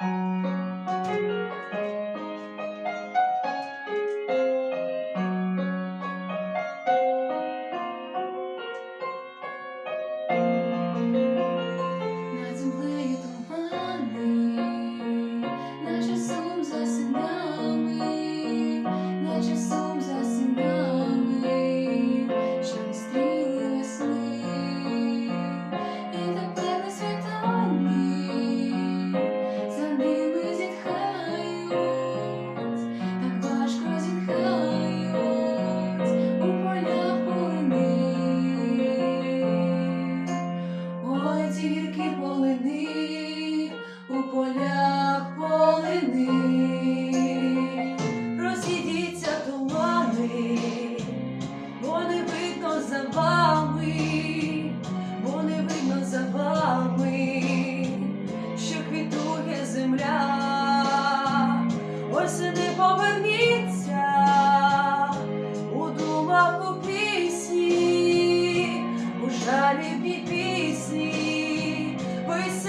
Bye.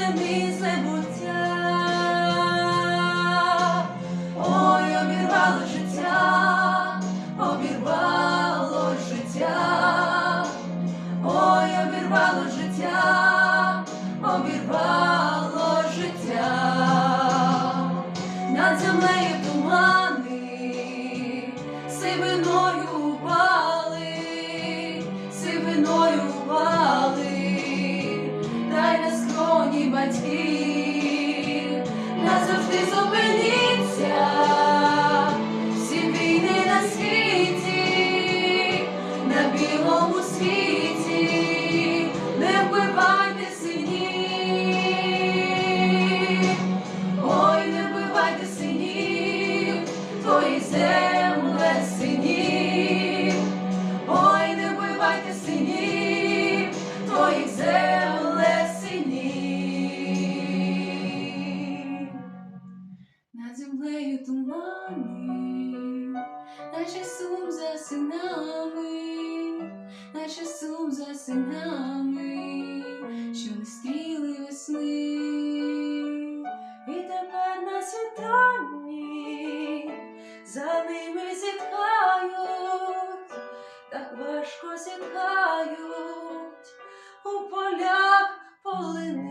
серце мисле обірвало життя, обірвало життя, ой, обірвало життя, обірвало життя над землею. земле синів, ой, не вбивайте синів, твоїх земле синів. Землею тумани, наче сум за синами, наче сум за синами, що не стрі. falling